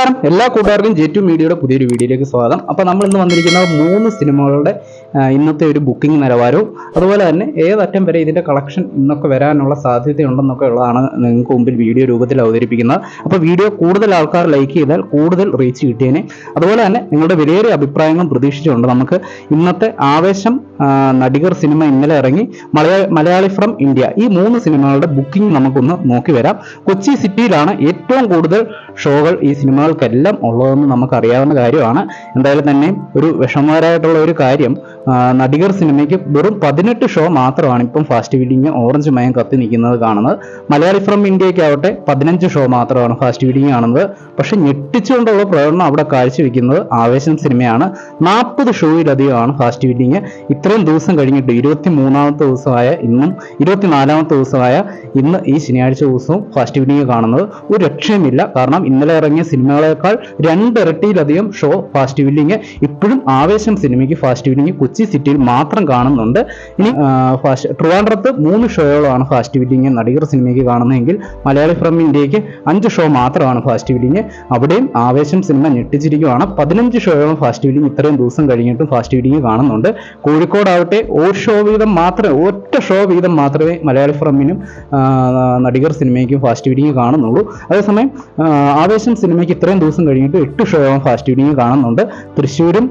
നമസ്കാരം. എല്ലാ കൂട്ടുകാർക്കും ജെ ടു മീഡിയയുടെ പുതിയൊരു വീഡിയോയിലേക്ക് സ്വാഗതം. അപ്പോൾ നമ്മൾ ഇന്ന് വന്നിരിക്കുന്ന മൂന്ന് സിനിമകളുടെ ഇന്നത്തെ ഒരു ബുക്കിംഗ് നിലവാരവും അതുപോലെ തന്നെ ഏതറ്റം വരെ ഇതിന്റെ കളക്ഷൻ ഇന്നൊക്കെ വരാനുള്ള സാധ്യതയുണ്ടെന്നൊക്കെ ഉള്ളതാണ് നിങ്ങൾക്ക് മുമ്പിൽ വീഡിയോ രൂപത്തിൽ അവതരിപ്പിക്കുന്നത്. അപ്പോൾ വീഡിയോ കൂടുതൽ ആൾക്കാർ ലൈക്ക് ചെയ്താൽ കൂടുതൽ റീച്ച് കിട്ടിയേനെ. അതുപോലെ തന്നെ നിങ്ങളുടെ വിലയേറിയ അഭിപ്രായങ്ങളും പ്രതീക്ഷിച്ചുകൊണ്ട് നമുക്ക് ഇന്നത്തെ ആവേശം നടികർ സിനിമ ഇന്നലെ ഇറങ്ങി. മലയാളി മലയാളി ഫ്രം ഇന്ത്യ ഈ മൂന്ന് സിനിമകളുടെ ബുക്കിംഗ് നമുക്കൊന്ന് നോക്കി വരാം. കൊച്ചി സിറ്റിയിലാണ് ഏറ്റവും കൂടുതൽ ഷോകൾ ഈ സിനിമകൾക്കെല്ലാം ഉള്ളതെന്ന് നമുക്കറിയാവുന്ന കാര്യമാണ്. എന്തായാലും തന്നെ ഒരു വിഷമകരമായിട്ടുള്ള ഒരു കാര്യം നടികർ സിനിമയ്ക്ക് വെറും പതിനെട്ട് ഷോ മാത്രമാണ് ഇപ്പം ഫാസ്റ്റ് ഫീഡിങ് ഓറഞ്ച് മയം കത്തി നിൽക്കുന്നത് കാണുന്നത്. മലയാളി ഫ്രം ഇന്ത്യയ്ക്കാവട്ടെ പതിനഞ്ച് ഷോ മാത്രമാണ് ഫാസ്റ്റ് ഫീഡിങ് കാണുന്നത്. പക്ഷെ ഞെട്ടിച്ചുകൊണ്ടുള്ള പ്രകടനം അവിടെ കാഴ്ചവെക്കുന്നത് ആവേശം സിനിമയാണ്. നാൽപ്പത് ഷോയിലധികമാണ് ഫാസ്റ്റ് ഫീഡിങ്. ഇത്രയും ദിവസം കഴിഞ്ഞിട്ട് ഇരുപത്തി മൂന്നാമത്തെ ദിവസമായ ഇന്നും ഇരുപത്തിനാലാമത്തെ ദിവസമായ ഇന്ന് ഈ ശനിയാഴ്ച ദിവസവും ഫാസ്റ്റ് ഫീഡിങ് കാണുന്നത് ഒരു രക്ഷയുമില്ല. കാരണം ഇന്നലെ ഇറങ്ങിയ സിനിമകളെക്കാൾ രണ്ടിരട്ടിയിലധികം ഷോ ഫാസ്റ്റ് ഫീഡിങ്. ഇപ്പോഴും ആവേശം സിനിമയ്ക്ക് ഫാസ്റ്റ് ഫീഡിങ് കൊച്ചി സിറ്റിയിൽ മാത്രം കാണുന്നുണ്ട്. ഇനി ഫാസ്റ്റ് ട്രിവാൻഡ്രത്ത് മൂന്ന് ഷോകളാണ് ഫാസ്റ്റ് ഫീഡിങ് നടികർ സിനിമയ്ക്ക് കാണുന്നതെങ്കിൽ മലയാളി ഫ്രം ഇന്ത്യയ്ക്ക് അഞ്ച് ഷോ മാത്രമാണ് ഫാസ്റ്റ് ഫീഡിങ് അവിടെയും ആവേശം സിനിമ ഞെട്ടിച്ചിരിക്കുകയാണ് പതിനഞ്ച് ഷോയോളം ഫാസ്റ്റ് ഫീഡിങ് ഇത്രയും ദിവസം കഴിഞ്ഞിട്ടും ഫാസ്റ്റ് ഫീഡിങ് കാണുന്നുണ്ട്. കോഴിക്കോടാവട്ടെ ഒരു ഷോ വീതം മാത്രമേ ഒറ്റ ഷോ വീതം മാത്രമേ മലയാളി ഫ്രമിനും നടികർ സിനിമയ്ക്കും ഫാസ്റ്റ് ഫീഡിങ് കാണുന്നുള്ളൂ. അതേസമയം ആവേശം സിനിമയ്ക്ക് ഇത്രയും ദിവസം കഴിഞ്ഞിട്ട് എട്ട് ഷോയോളം ഫാസ്റ്റ് ഫീഡിങ് കാണുന്നുണ്ട്. തൃശ്ശൂരും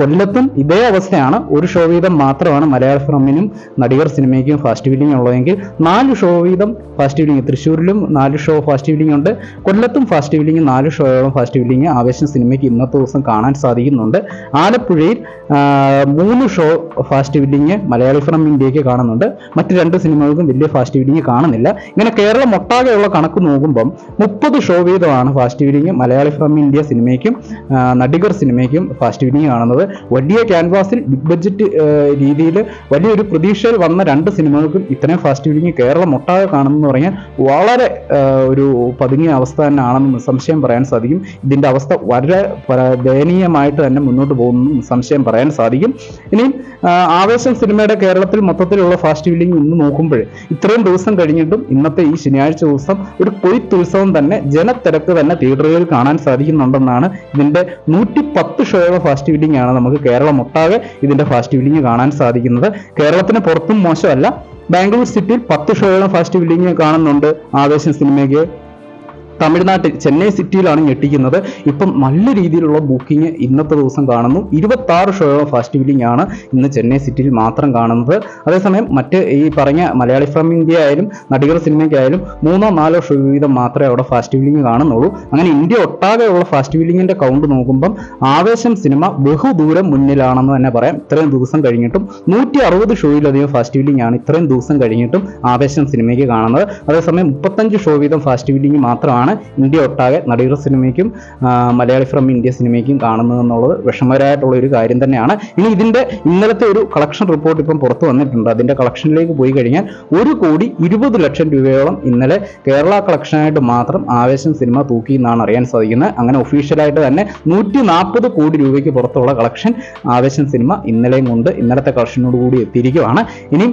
കൊല്ലത്തും ഇതേ അവസ്ഥയാണ്. ഒരു ഷോ വീതം മാത്രമാണ് മലയാള ഫിലിമിനും നടികർ സിനിമയ്ക്കും ഫാസ്റ്റ് ഫീലിംഗ് ഉള്ളതെങ്കിൽ നാല് ഷോ വീതം ഫാസ്റ്റ് ഫീലിംഗ് തൃശ്ശൂരിലും നാല് ഷോ ഫാസ്റ്റ് ഫീലിംഗ് ഉണ്ട്. കൊല്ലത്തും ഫാസ്റ്റ് ഫീലിംഗ് നാല് ഷോയോളം ഫാസ്റ്റ് ഫീലിംഗ് ആവേശം സിനിമയ്ക്ക് ഇന്നത്തെ ദിവസം കാണാൻ സാധിക്കുന്നുണ്ട്. ആലപ്പുഴയിൽ മൂന്ന് show fast filling Malayalee from ഇന്ത്യയ്ക്ക് കാണുന്നുണ്ട്. മറ്റ് രണ്ട് സിനിമകൾക്കും വലിയ ഫാസ്റ്റ് ഫീലിംഗ് കാണുന്നില്ല. ഇങ്ങനെ കേരളം ഒട്ടാകെയുള്ള കണക്ക് നോക്കുമ്പം മുപ്പത് ഷോ വീതമാണ് fast filling Malayalee from India സിനിമയ്ക്കും Nadikar സിനിമയ്ക്കും ഫാസ്റ്റ് ഫീലിംഗ് കാണുന്നത്. വലിയ ക്യാൻവാസിൽ ബഡ്ജറ്റ് രീതിയിൽ വലിയൊരു പ്രതീക്ഷയിൽ വന്ന രണ്ട് സിനിമകൾക്കും ഇത്രയും ഫാസ്റ്റ് ഫീഡിങ് കേരളം ഒട്ടാകെ കാണുമെന്ന് പറഞ്ഞാൽ വളരെ ഒരു പതുങ്ങിയ അവസ്ഥ തന്നെയാണെന്ന് സംശയം പറയാൻ സാധിക്കും. ഇതിന്റെ അവസ്ഥ വളരെ ദയനീയമായിട്ട് തന്നെ മുന്നോട്ട് പോകുന്നു സംശയം പറയാൻ സാധിക്കും. ഇനിയും ആവേശം സിനിമയുടെ കേരളത്തിൽ മൊത്തത്തിലുള്ള ഫാസ്റ്റ് ഫീലിംഗ് ഇന്ന് നോക്കുമ്പോൾ ഇത്രയും ദിവസം കഴിഞ്ഞിട്ടും ഇന്നത്തെ ഈ ശനിയാഴ്ച ദിവസം ഒരു കൊയ്ത്തുത്സവം തന്നെ ജനത്തിരക്ക് തന്നെ തിയേറ്ററുകളിൽ കാണാൻ സാധിക്കുന്നുണ്ടെന്നാണ് ഇതിന്റെ നൂറ്റി പത്ത് ഷോയുടെ ഫാസ്റ്റ് ഫീലിംഗ് ആണ് നമുക്ക് കേരളം ഒട്ടാകെ ഇതിന്റെ ഫാസ്റ്റ് ബില്ലിംഗ് കാണാൻ സാധിക്കുന്നത്. കേരളത്തിന് പുറത്തും മോശമല്ല. ബാംഗ്ലൂർ സിറ്റിയിൽ പത്ത് ഷോയോളം ഫാസ്റ്റ് ബില്ലിംഗ് കാണുന്നുണ്ട് ആവേശം സിനിമയ്ക്ക് തമിഴ്നാട്ടിൽ ചെന്നൈ സിറ്റിയിലാണ് ഞെട്ടിക്കുന്നത്. ഇപ്പം നല്ല രീതിയിലുള്ള ബുക്കിംഗ് ഇന്നത്തെ ദിവസം കാണുന്നു. ഇരുപത്തി ആറ് ഷോയോളം ഫാസ്റ്റ് ബില്ലിംഗ് ആണ് ഇന്ന് ചെന്നൈ സിറ്റിയിൽ മാത്രം കാണുന്നത്. അതേസമയം മറ്റ് ഈ പറഞ്ഞ മലയാളി ഫ്രം ഇന്ത്യ ആയാലും നടികൾ സിനിമയ്ക്കായാലും മൂന്നോ നാലോ ഷോ വീതം മാത്രമേ അവിടെ ഫാസ്റ്റ് ബില്ലിംഗ് കാണുന്നുള്ളൂ. അങ്ങനെ ഇന്ത്യ ഒട്ടാകെയുള്ള ഫാസ്റ്റ് ബില്ലിങ്ങിന്റെ കൗണ്ട് നോക്കുമ്പം ആവേശം സിനിമ ബഹുദൂരം മുന്നിലാണെന്ന് തന്നെ പറയാം. ഇത്രയും ദിവസം കഴിഞ്ഞിട്ടും നൂറ്റി അറുപത് ഷോയിലധികം ഫാസ്റ്റ് ബില്ലിംഗ് ആണ് ഇത്രയും ദിവസം കഴിഞ്ഞിട്ടും ആവേശം സിനിമയ്ക്ക് കാണുന്നത്. അതേസമയം മുപ്പത്തഞ്ച് ഷോ വീതം ഫാസ്റ്റ് ബില്ലിംഗ് മാത്രമാണ് ഇന്ത്യ ഒട്ടാകെ നടിയുടെ സിനിമയ്ക്കും മലയാളി ഫ്രം ഇന്ത്യ സിനിമയ്ക്കും കാണുന്നത് എന്നുള്ളത് വിഷമകരമായിട്ടുള്ള ഒരു കാര്യം തന്നെയാണ്. ഇനി ഇതിന്റെ ഇന്നലത്തെ ഒരു കളക്ഷൻ റിപ്പോർട്ട് ഇപ്പം പുറത്തു വന്നിട്ടുണ്ട്. അതിന്റെ കളക്ഷനിലേക്ക് പോയി കഴിഞ്ഞാൽ ഒരു കോടി ഇരുപത് ലക്ഷം രൂപയോളം ഇന്നലെ കേരള കളക്ഷനായിട്ട് മാത്രം ആവേശം സിനിമ തൂക്കി എന്നാണ് അറിയാൻ സാധിക്കുന്നത്. അങ്ങനെ ഒഫീഷ്യലായിട്ട് തന്നെ നൂറ്റി നാൽപ്പത് കോടി രൂപയ്ക്ക് പുറത്തുള്ള കളക്ഷൻ ആവേശം സിനിമ ഇന്നലെയും കൊണ്ട് ഇന്നലത്തെ കളക്ഷനോട് കൂടി എത്തിയിരിക്കുകയാണ്. ഇനി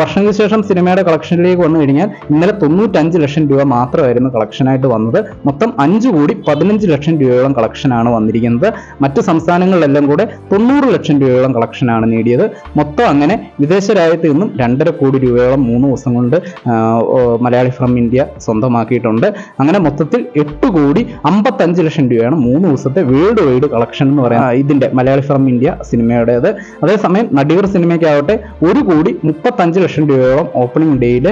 വർഷങ്ങൾക്ക് ശേഷം സിനിമയുടെ കളക്ഷനിലേക്ക് വന്നു കഴിഞ്ഞാൽ ഇന്നലെ തൊണ്ണൂറ്റഞ്ച് ലക്ഷം രൂപ മാത്രമായിരുന്നു കളക്ഷനായിട്ട് വന്നത്. മൊത്തം അഞ്ച് കോടി പതിനഞ്ച് ലക്ഷം രൂപയോളം കളക്ഷനാണ് വന്നിരിക്കുന്നത്. മറ്റ് സംസ്ഥാനങ്ങളിലെല്ലാം കൂടെ തൊണ്ണൂറ് ലക്ഷം രൂപയോളം കളക്ഷനാണ് നേടിയത്. മൊത്തം അങ്ങനെ വിദേശ രാജ്യത്ത് നിന്നും രണ്ടര കോടി രൂപയോളം മൂന്ന് ദിവസം കൊണ്ട് മലയാളി ഫ്രം ഇന്ത്യ സ്വന്തമാക്കിയിട്ടുണ്ട്. അങ്ങനെ മൊത്തത്തിൽ എട്ട് കോടി അമ്പത്തഞ്ച് ലക്ഷം രൂപയാണ് മൂന്ന് ദിവസത്തെ വേൾഡ് വൈഡ് കളക്ഷൻ എന്ന് പറയുന്നത് ഇതിന്റെ മലയാളി ഫ്രം ഇന്ത്യ സിനിമയുടേത്. അതേസമയം നടികർ സിനിമയ്ക്കാവട്ടെ ഒരു കോടി മുപ്പത്തഞ്ച് ലക്ഷം രൂപയോളം ഓപ്പണിംഗ് ഡേയിൽ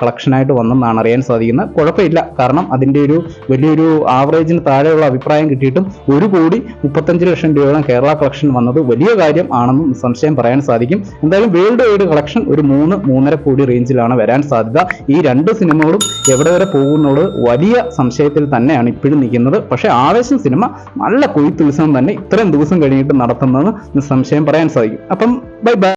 കളക്ഷനായിട്ട് വന്നെന്നാണ് അറിയാൻ സാധിക്കുന്നത്. കുഴപ്പമില്ല. കാരണം അതിന്റെ ഒരു വലിയൊരു ആവറേജിന് താഴെയുള്ള അഭിപ്രായം കിട്ടിയിട്ടും ഒരു കോടി മുപ്പത്തഞ്ച് ലക്ഷം രൂപയോളം കേരള കളക്ഷൻ വന്നത് വലിയ കാര്യം ആണെന്നും സംശയം പറയാൻ സാധിക്കും. എന്തായാലും വേൾഡ് വൈഡ് കളക്ഷൻ ഒരു മൂന്ന് മൂന്നര കോടി റേഞ്ചിലാണ് വരാൻ സാധ്യത. ഈ രണ്ട് സിനിമകളും എവിടെ വരെ പോകുന്നത് വലിയ സംശയത്തിൽ തന്നെയാണ് ഇപ്പോഴും നിൽക്കുന്നത്. പക്ഷേ ആവേശം സിനിമ നല്ല കൊയ്ത്തുത്സവം തന്നെ ഇത്രയും ദിവസം കഴിഞ്ഞിട്ട് നടത്തുന്നത് സംശയം പറയാൻ സാധിക്കും. അപ്പം ബൈ ബൈ